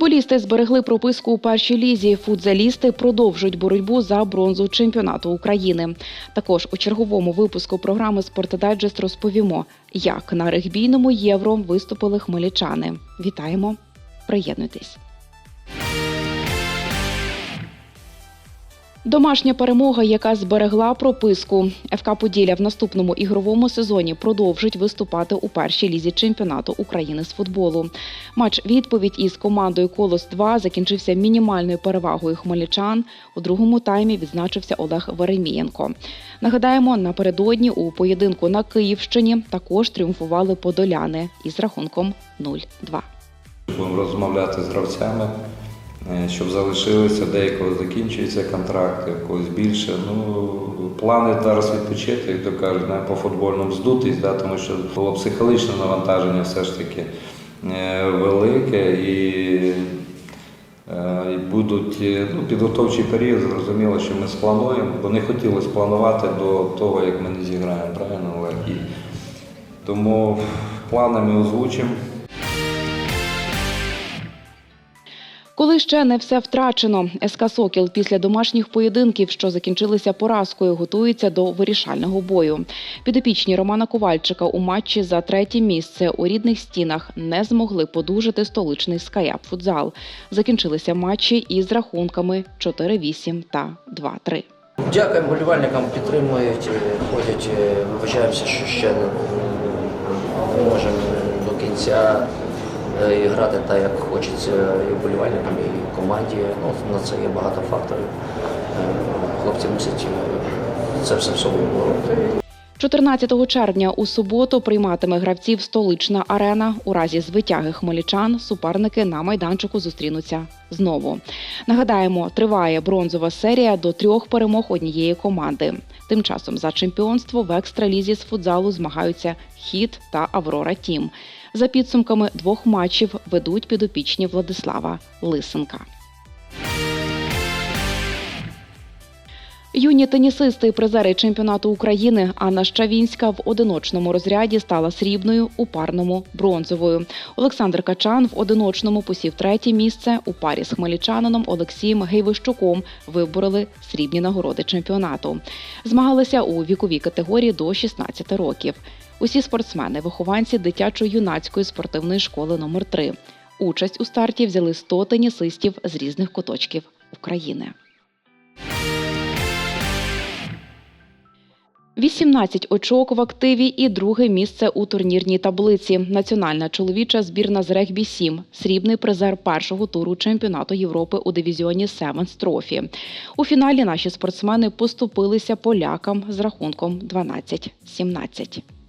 Футболісти зберегли прописку у першій лізі. Футзалісти продовжують боротьбу за бронзу чемпіонату України. Також у черговому випуску програми «Спортдайджест» розповімо, як на регбійному євро виступили хмельничани. Вітаємо! Приєднуйтесь! Домашня перемога, яка зберегла прописку. ФК Поділля в наступному ігровому сезоні продовжить виступати у першій лізі чемпіонату України з футболу. Матч відповідь із командою Колос 2 закінчився мінімальною перевагою хмельничан. У другому таймі відзначився Олег Веремієнко. Нагадаємо, напередодні у поєдинку на Київщині також тріумфували подоляни із рахунком 0-2. Будемо розмовляти з гравцями, щоб залишилися, деякого закінчується контракт, у когось більше. Ну, плани зараз відпочити, як то кажуть, по футбольному здутись, да, тому що було психологічне навантаження все ж таки е, велике і, е, будуть е, ну, підготовчий період, зрозуміло, що ми сплануємо, бо не хотілося планувати до того, як ми не зіграємо, правильно, Олег? Тому плани ми озвучимо. Ще не все втрачено, СК Сокіл після домашніх поєдинків, що закінчилися поразкою, готується до вирішального бою. Підопічні Романа Ковальчика у матчі за третє місце у рідних стінах не змогли подужити столичний скаяп футзал. Закінчилися матчі із рахунками 4-8 та 2-3. Дякуємо болівальникам, підтримують, ходять. е, Вибачаємося, що ще не, можемо до кінця е, грати так, як хочеться і вболівальникам, і команді. Ну, на це є багато факторів. Хлопці мусять е, це все в собі бороти. 14 червня у суботу прийматиме гравців столична арена. У разі звитяги хмельничан суперники на майданчику зустрінуться знову. Нагадаємо, триває бронзова серія до трьох перемог однієї команди. Тим часом за чемпіонство в екстралізі з футзалу змагаються Хіт та Аврора Тім. За підсумками двох матчів ведуть підопічні Владислава Лисенка. Юні тенісисти і призери чемпіонату України Анна Щавінська в одиночному розряді стала срібною, у парному бронзовою. Олександр Качан в одиночному посів третє місце. У парі з хмельничанином Олексієм Гейвищуком вибороли срібні нагороди чемпіонату. Змагалися у віковій категорії до 16 років. Усі спортсмени вихованці дитячо-юнацької спортивної школи номер 3 Участь у старті взяли 100 тенісистів з різних куточків України. 18 очок в активі і друге місце у турнірній таблиці. Національна чоловіча збірна з регбі 7 срібний призер першого туру чемпіонату Європи у дивізіоні Севенс Трофі. У фіналі наші спортсмени поступилися полякам з рахунком 12-17.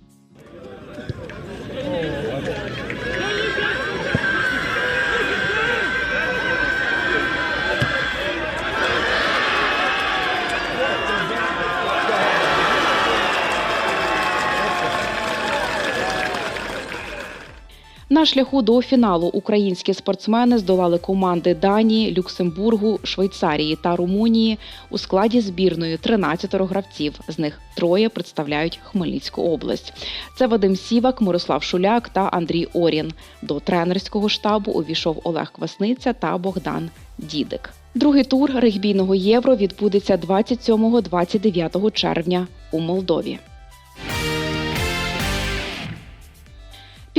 На шляху до фіналу українські спортсмени здолали команди Данії, Люксембургу, Швейцарії та Румунії. У складі збірної 13 гравців. З них троє представляють Хмельницьку область. Це Вадим Сівак, Мирослав Шуляк та Андрій Орін. До тренерського штабу увійшов Олег Квасниця та Богдан Дідик. Другий тур регбійного євро відбудеться 27-29 червня у Молдові.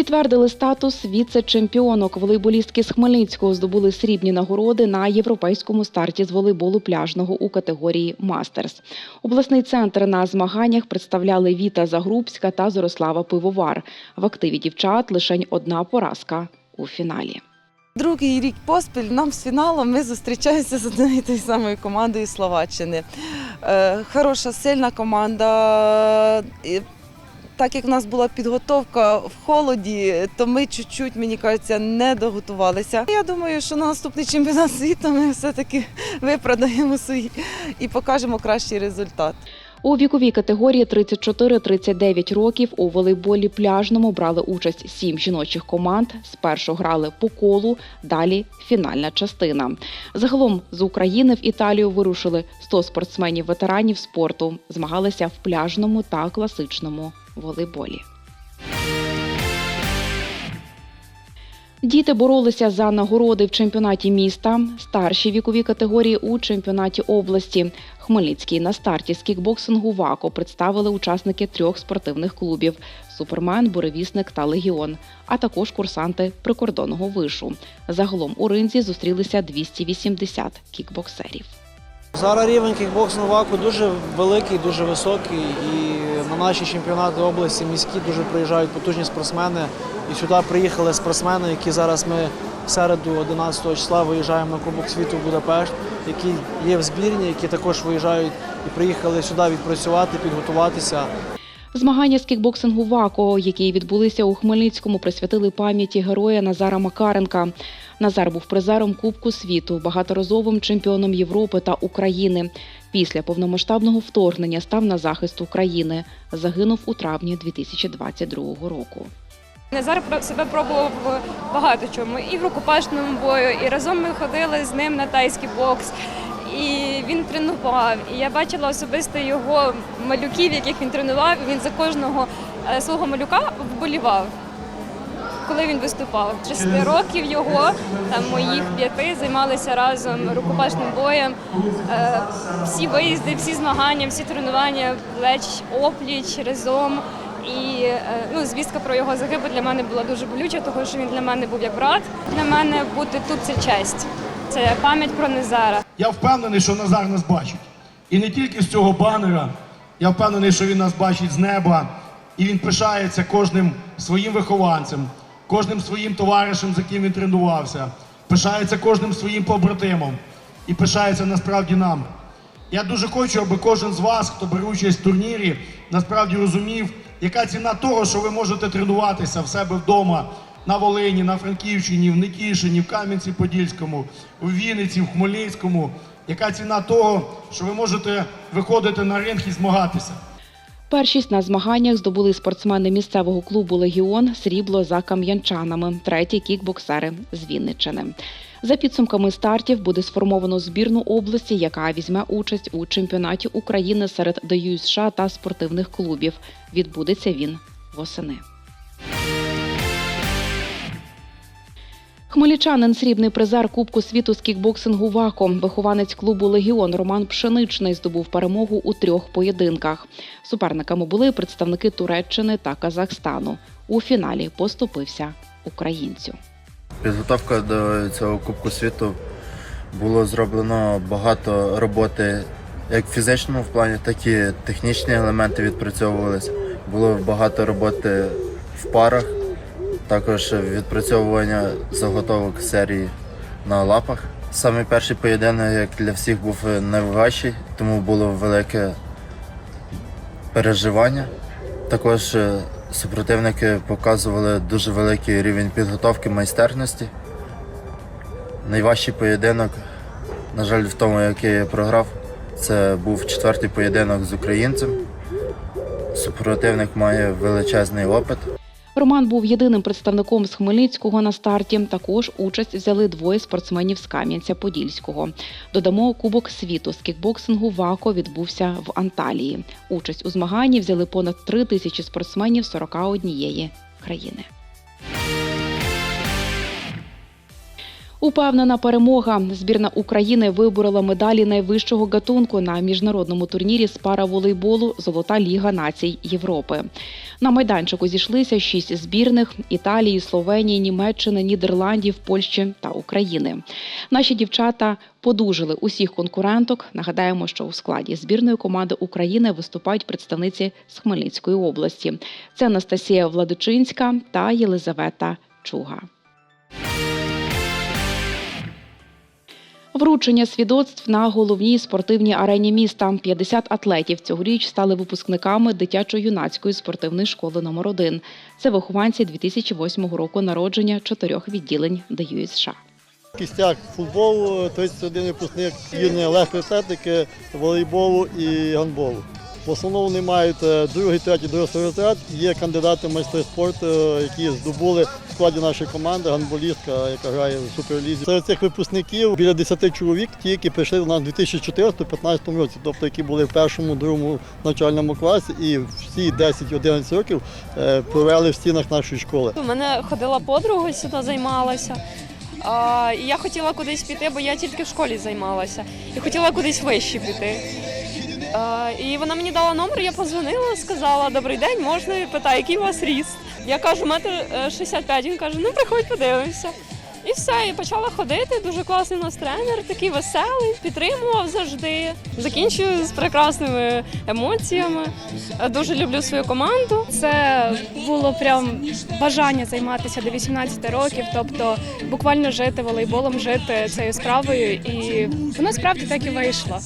Підтвердили статус віце-чемпіонок. Волейболістки з Хмельницького здобули срібні нагороди на європейському старті з волейболу пляжного у категорії Мастерс. Обласний центр на змаганнях представляли Віта Загрубська та Зорослава Пивовар. В активі дівчат лишень одна поразка у фіналі. Другий рік поспіль нам з фіналом ми зустрічаємося з однією тією самою командою Словаччини. Е, хороша, сильна команда. Так як в нас була підготовка в холоді, то ми чуть-чуть, мені кажеться, не доготувалися. Я думаю, що на наступний чемпіонат світу ми все-таки виправдаємо свої і покажемо кращий результат. У віковій категорії 34-39 років у волейболі пляжному брали участь сім жіночих команд. Спершу грали по колу, далі фінальна частина. Загалом з України в Італію вирушили 100 спортсменів-ветеранів спорту. Змагалися в пляжному та класичному волейболі. Діти боролися за нагороди в чемпіонаті міста, старші вікові категорії у чемпіонаті області. Хмельницький на старті з кікбоксингу ВАКО представили учасники трьох спортивних клубів Супермен, Буревісник та Легіон, а також курсанти прикордонного вишу. Загалом у ринзі зустрілися 280 кікбоксерів. Зараз рівень кікбоксингу ВАКу дуже великий, дуже високий. І на наші чемпіонати області міські дуже приїжджають потужні спортсмени. І сюди приїхали спортсмени, які зараз ми в середу 11 числа виїжджаємо на Кубок світу в Будапешт, які є в збірні, які також виїжджають і приїхали сюди відпрацювати, підготуватися. Змагання з кікбоксингу ВАКО, які відбулися у Хмельницькому, присвятили пам'яті героя Назара Макаренка. Назар був призером Кубку світу, багаторазовим чемпіоном Європи та України. Після повномасштабного вторгнення став на захист України. Загинув у травні 2022 року. Назар себе пробував багато чому. І в рукопашному бою, і разом ми ходили з ним на тайський бокс. І він тренував. І я бачила особисто його малюків, яких він тренував. Він за кожного е, свого малюка вболівав, коли він виступав. Шести років його, там моїх п'яти, займалися разом рукопашним боєм. Е, Всі виїзди, всі змагання, всі тренування, плеч, опліч, разом. І е, ну, звістка про його загибель для мене була дуже болюча, тому що він для мене був як брат. Для мене бути тут це честь. Це пам'ять про Назара. Я впевнений, що Назар нас бачить. І не тільки з цього банера. Я впевнений, що він нас бачить з неба. І він пишається кожним своїм вихованцем, кожним своїм товаришем, з яким він тренувався, пишається кожним своїм побратимом і пишається насправді нам. Я дуже хочу, аби кожен з вас, хто бере участь в турнірі, насправді розумів, яка ціна того, що ви можете тренуватися в себе вдома на Волині, на Франківщині, в Нетішині, в Кам'янці-Подільському, у Вінниці, в Хмельницькому. Яка ціна того, що ви можете виходити на ринг і змагатися? Першість на змаганнях здобули спортсмени місцевого клубу Легіон срібло за кам'янчанами, треті кікбоксери з Вінниччини. За підсумками стартів буде сформовано збірну області, яка візьме участь у чемпіонаті України серед ДЮ США та спортивних клубів. Відбудеться він восени. Хмельничанин срібний призер Кубку світу з кікбоксингу ВАКО. Вихованець клубу Легіон Роман Пшеничний здобув перемогу у трьох поєдинках. Суперниками були представники Туреччини та Казахстану. У фіналі поступився українцю. Підготовка до цього Кубку світу було зроблено багато роботи як в фізичному плані, так і технічні елементи відпрацьовувалися. Було багато роботи в парах, також відпрацьовування заготовок серії на лапах. Саме перший поєдинок, як для всіх, був найважчий, тому було велике переживання. Також е, супротивники показували дуже великий рівень підготовки майстерності. Найважчий поєдинок, на жаль, в тому, який я програв, це був четвертий поєдинок з українцем. Супротивник має величезний опит. Роман був єдиним представником з Хмельницького на старті. Також участь взяли двоє спортсменів з Кам'янця-Подільського. Додамо Кубок світу з кікбоксингу ВАКО відбувся в Анталії. Участь у змаганні взяли понад три тисячі спортсменів 41 країни. Упевнена перемога. Збірна України виборола медалі найвищого гатунку на міжнародному турнірі з параволейболу Золота Ліга націй Європи. На майданчику зійшлися шість збірних Італії, Словенії, Німеччини, Нідерландів, Польщі та України. Наші дівчата подужили усіх конкуренток. Нагадаємо, що у складі збірної команди України виступають представниці з Хмельницької області. Це Анастасія Владичинська та Єлизавета Чуга. Вручення свідоцтв на головній спортивній арені міста. 50 атлетів цьогоріч стали випускниками дитячо-юнацької спортивної школи номер 1 Це вихованці 2008 року народження чотирьох відділень ДЮСШ. США. Кістяк футболу, 31 випускник юної легкої атлетики, волейболу і гандболу. В основному вони мають е, другий, третій, дорослий розряд. Є кандидати в майстри спорту, е, які здобули в складі нашої команди, гандболістка, яка грає в суперлізі. Серед цих випускників біля 10 чоловік, ті, які прийшли до нас у 2014-2015 році, тобто які були в першому, другому навчальному класі, і всі 10-11 років е, провели в стінах нашої школи. У мене ходила подруга сюди займалася. І я хотіла кудись піти, бо я тільки в школі займалася. І хотіла кудись вище піти. А, і вона мені дала номер, я позвонила, сказала, добрий день, можна? Питає, який у вас ріст. Я кажу, метр е, 65. Він каже, ну приходь, подивимося. І все, і почала ходити. Дуже класний у нас тренер, такий веселий, підтримував завжди. Закінчую з прекрасними емоціями. Е, Дуже люблю свою команду. Це було прям бажання займатися до 18 років, тобто буквально жити волейболом, жити цією справою, і воно справді так і вийшло.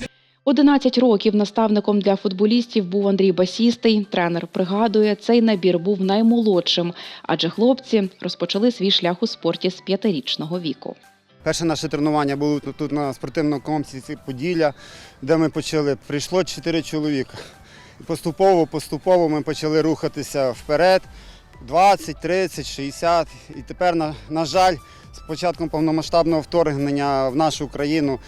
11 років наставником для футболістів був Андрій Басістий. Тренер пригадує, цей набір був наймолодшим, адже хлопці розпочали свій шлях у спорті з п'ятирічного віку. Перше наше тренування було тут, на спортивному комплексі Поділля, де ми почали. Прийшло чотири чоловіка. І поступово, поступово ми почали рухатися вперед. 20, 30, 60. І тепер, на, на жаль, з початком повномасштабного вторгнення в нашу країну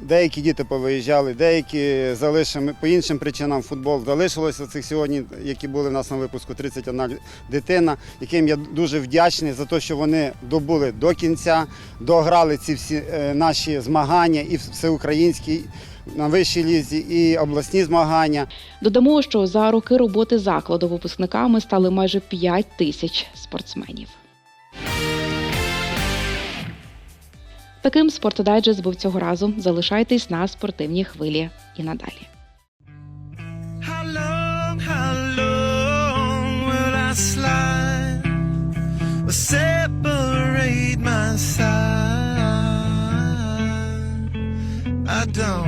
деякі діти повиїжджали, деякі залишили по іншим причинам футбол. Залишилося цих сьогодні, які були в нас на випуску, 31 дитина, яким я дуже вдячний за те, що вони добули до кінця, дограли ці всі е, наші змагання і всеукраїнські на вищій лізі, і обласні змагання. Додамо, що за роки роботи закладу випускниками стали майже 5 тисяч спортсменів. Таким спортодайджест був цього разу. Залишайтесь на спортивній хвилі і надалі. separate my side. I don't.